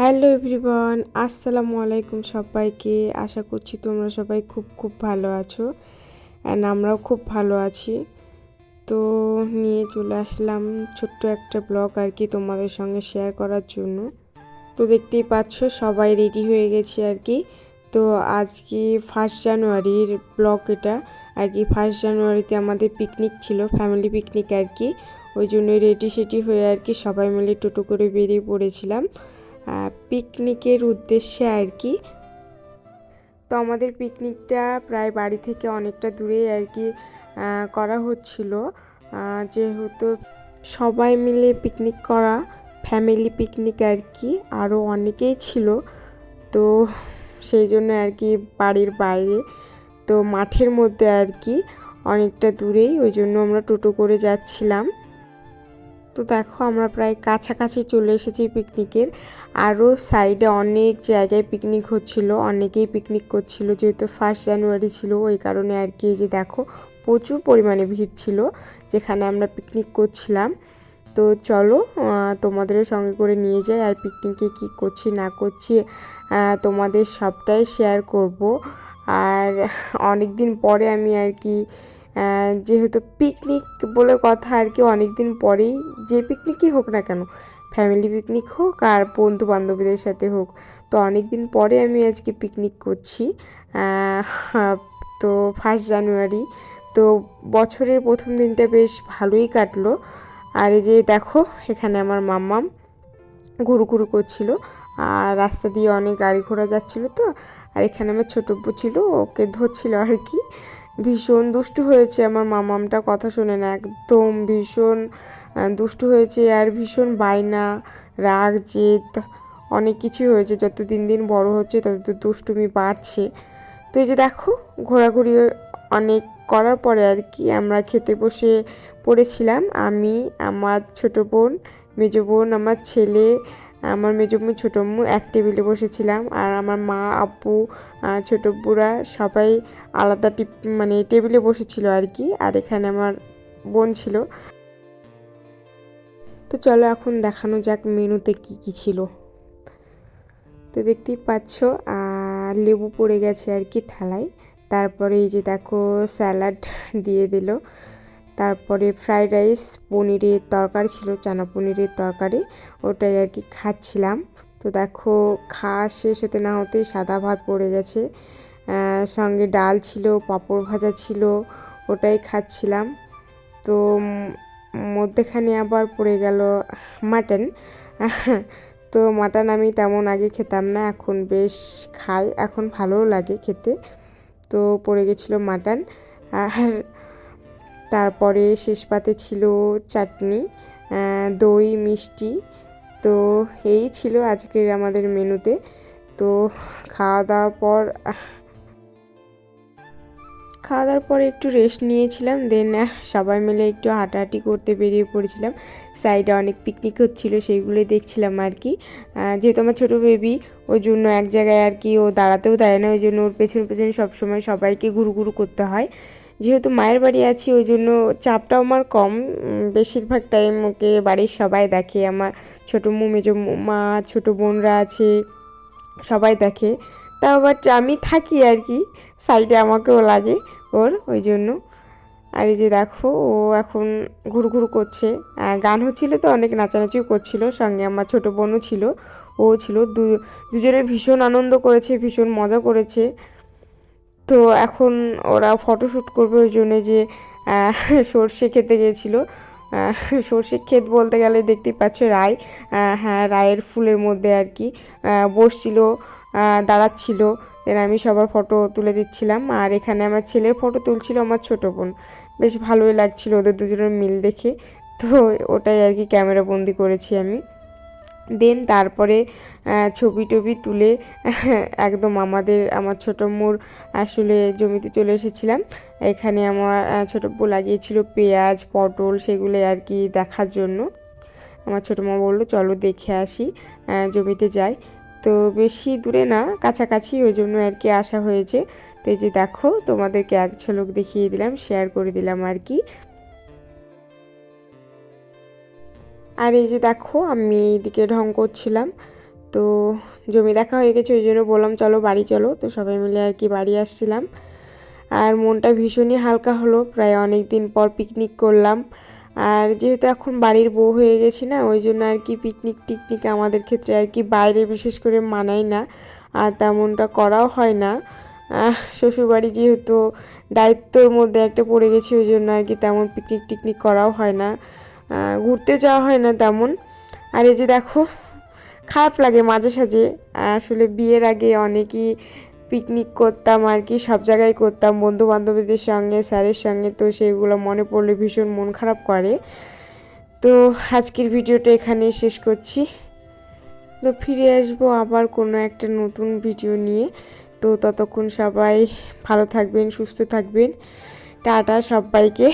Hello everyone, আসসালামু আলাইকুম সবাইকে। আশা করছি তোমরা সবাই খুব খুব ভালো আছো অ্যান্ড আমরাও খুব ভালো আছি। তো নিয়ে চলে আসলাম ছোট্ট একটা ব্লগ আর কি তোমাদের সঙ্গে শেয়ার করার জন্য। তো দেখতেই পাচ্ছ সবাই রেডি হয়ে গেছি আর কি। তো আজকে ফার্স্ট জানুয়ারির ব্লগ এটা। আর কি ফার্স্ট জানুয়ারিতে আমাদের পিকনিক ছিল ফ্যামিলি পিকনিক আর কি। ওই জন্য রেডি সেটি হয়ে আর কি সবাই মিলে টোটো করে বেরিয়ে পড়েছিলাম। পিকনিকের উদ্দেশ্যে আর কি। তো আমাদের পিকনিকটা প্রায় বাড়ি থেকে অনেকটা দূরে আর কি করা হচ্ছিল। যেহেতু সবাই মিলে পিকনিক করা ফ্যামিলি পিকনিক আর কি আরও অনেকেই ছিল। তো সেই জন্য আর কি বাড়ির বাইরে, তো মাঠের মধ্যে আর কি অনেকটা দূরেই, ওই জন্য আমরা টোটো করে যাচ্ছিলাম। তো দেখো আমরা প্রায় কাছাকাছি চলে এসেছি পিকনিকের। আরও সাইডে অনেক জায়গায় পিকনিক হচ্ছিল, অনেকেই পিকনিক করছিল, যেহেতু ফার্স্ট জানুয়ারি ছিল, ওই কারণে আর কি যে দেখো প্রচুর পরিমাণে ভিড় ছিল যেখানে আমরা পিকনিক করছিলাম। তো চলো তোমাদের সঙ্গে করে নিয়ে যাই আর পিকনিকে কি করছি, না করছি তোমাদের সবটাই শেয়ার করব। আর অনেক দিন পরে আমি আর কি যেহেতু পিকনিক বলে কথা আর কি অনেক দিন পরেই, যে পিকনিকই হোক না কেন ফ্যামিলি পিকনিক হোক আর বন্ধু বান্ধবীদের সাথে হোক, তো অনেক দিন পরে আমি আজকে পিকনিক করছি। তো ফার্স্ট জানুয়ারি তো বছরের প্রথম দিনটা বেশ ভালোই কাটলো। আর এই যে দেখো, এখানে আমার মাম্মাম ঘুরু ঘুরু করছিল, আর রাস্তা দিয়ে অনেক গাড়ি ঘোড়া যাচ্ছিল তো, আর এখানে আমার ছোটো ছিল, ওকে ধরছিল আর কি। ভীষণ দুষ্টু হয়েছে আমার মামামটা, কথা শোনে না, একদম ভীষণ দুষ্টু হয়েছে। আর ভীষণ বায়না, রাগ, জেদ, অনেক কিছুই হয়েছে। যত দিন দিন বড় হচ্ছে, তত দুষ্টুমি বাড়ছে। তো এই যে দেখো, ঘোরাঘুরি অনেক করার পরে আর কি আমরা খেতে বসে পড়েছিলাম। আমি, আমার ছোটো বোন, মেজো বোন, আমার ছেলে আমার মেজম্মু ছোটম্মু এক টেবিলে বসেছিলাম। আর আমার মা ছোটো বুড়া সবাই আলাদা টিপ মানে টেবিলে বসেছিল আর কি। আর এখানে আমার বোন ছিল। তো চলো এখন দেখানো যাক মেনুতে কি কি ছিল। তো দেখতেই পাচ্ছ লেবু পড়ে গেছে আর কি থালায়। তারপরে এই যে দেখো স্যালাড দিয়ে দিল। তারপরে ফ্রাইড রাইস পনিরের তরকারি ছিল, চানা পনিরের তরকারি, ওটাই আর কি খাচ্ছিলাম। তো দেখো, খাওয়া শেষ হতে না হতেই সাদা ভাত পড়ে গেছে। সঙ্গে ডাল ছিল, পাঁপড় ভাজা ছিল, ওটাই খাচ্ছিলাম। তো মধ্যেখানে আবার পড়ে গেল মাটন। তো মাটন আমি তেমন আগে খেতাম না, এখন বেশ খাই, এখন ভালোও লাগে খেতে। তো পড়ে গেছিল মাটন। আর তারপরে শেষ পাতে ছিল চাটনি দই, মিষ্টি। তো এই ছিল আজকের আমাদের মেনুতে। তো খাওয়া দাওয়ার পর খাওয়া দাওয়ার পরে একটু রেস্ট নিয়েছিলাম দেন সবাই মিলে একটু হাঁটাহাঁটি করতে বেরিয়ে পড়েছিলাম। সাইডে অনেক পিকনিক হচ্ছিল সেইগুলোই দেখছিলাম আর কি। যেহেতু আমার ছোটো বেবি ওই জন্য এক জায়গায় আর কি ও দাঁড়াতেও দেয় না, ওই জন্য ওর পেছনে পেছনে সবসময় সবাইকে ঘুরু ঘুরু করতে হয়। যেহেতু মায়ের বাড়ি আছি, ওই জন্য চাপটাও আমার কম। বেশিরভাগ টাইম ওকে বাড়ির সবাই দেখে, আমার ছোটো মেজো মা, ছোটো বোনরা আছে, সবাই দেখে। তাও বাট আমি থাকি আর কি সাইডে আমাকেও লাগে ওর, ওই জন্য। আর এই যে দেখো, ও এখন ঘুরু ঘুরু করছে গান হচ্ছিল তো, অনেক নাচানাচিও করছিল, সঙ্গে আমার ছোটো বোনও ছিল, ও ছিল। দু, দুজনে ভীষণ আনন্দ করেছে, ভীষণ মজা করেছে। তো এখন ওরা ফটোশ্যুট করবে ওই জন্যে যে সর্ষে খেতে গিয়েছিল সর্ষে ক্ষেত বলতে গেলে দেখতেই পাচ্ছ রায় হ্যাঁ রায়ের ফুলের মধ্যে আর কি বসছিল দাঁড়াচ্ছিল। দেন আমি সবার ফটো তুলে দিচ্ছিলাম আর এখানে আমার ছেলের ফটো তুলছিল আমার ছোটো বোন। বেশ ভালোই লাগছিল ওদের দুজনের মিল দেখে। তো ওটাই আর কি ক্যামেরা বন্দি করেছি আমি। দেন তারপরে ছবি টবি তুলে, একদম আমাদের, আমার ছোটো মোর আসলে জমিতে চলে এসেছিলাম। এখানে আমার ছোটো বউ লাগিয়েছিল পেঁয়াজ, পটল সেগুলো আর কি দেখার জন্য। আমার ছোটো মা বলল, চলো দেখে আসি জমিতে যাই। তো বেশি দূরে না, কাছাকাছি, ওই জন্য আর কি আসা হয়েছে। তো এই যে দেখো, তোমাদেরকে এক ঝলক দেখিয়ে দিলাম শেয়ার করে দিলাম আর কি। আর এই যে দেখো, আমি এইদিকে ঢং করছিলাম। তো জমি দেখা হয়ে গেছে, ওই জন্য বললাম, চলো বাড়ি চলো। তো সবাই মিলে আর কি বাড়ি আসছিলাম। আর মনটা ভীষণই হালকা হলো, প্রায় অনেক দিন পর পিকনিক করলাম। আর যেহেতু এখন বাড়ির বউ হয়ে গেছি না, ওই জন্য আর কি পিকনিক টিকনিক আমাদের ক্ষেত্রে আর কি বাইরে বিশেষ করে মানায় না, আর তেমনটা করাও হয় না। শ্বশুরবাড়ি যেহেতু দায়িত্বর মধ্যে একটা পড়ে গেছে, ওই জন্য আর কি তেমন পিকনিক টিকনিক করাও হয় না। ঘুরতে যাওয়া হয় না তেমন। আর এই যে দেখো, খারাপ লাগে মাঝে সাঝে। আসলে বিয়ের আগে অনেকই পিকনিক করতাম আর কি, সব জায়গায় করতাম। বন্ধু বান্ধবীদের সঙ্গে, স্যারের সঙ্গে, তো সেগুলো মনে পড়লে ভীষণ মন খারাপ করে। তো আজকের ভিডিওটা এখানেই শেষ করছি। তো ফিরে আসব আবার কোনো একটা নতুন ভিডিও নিয়ে। তো ততক্ষণ সবাই ভালো থাকবেন, সুস্থ থাকবেন। টাটা সবাইকে।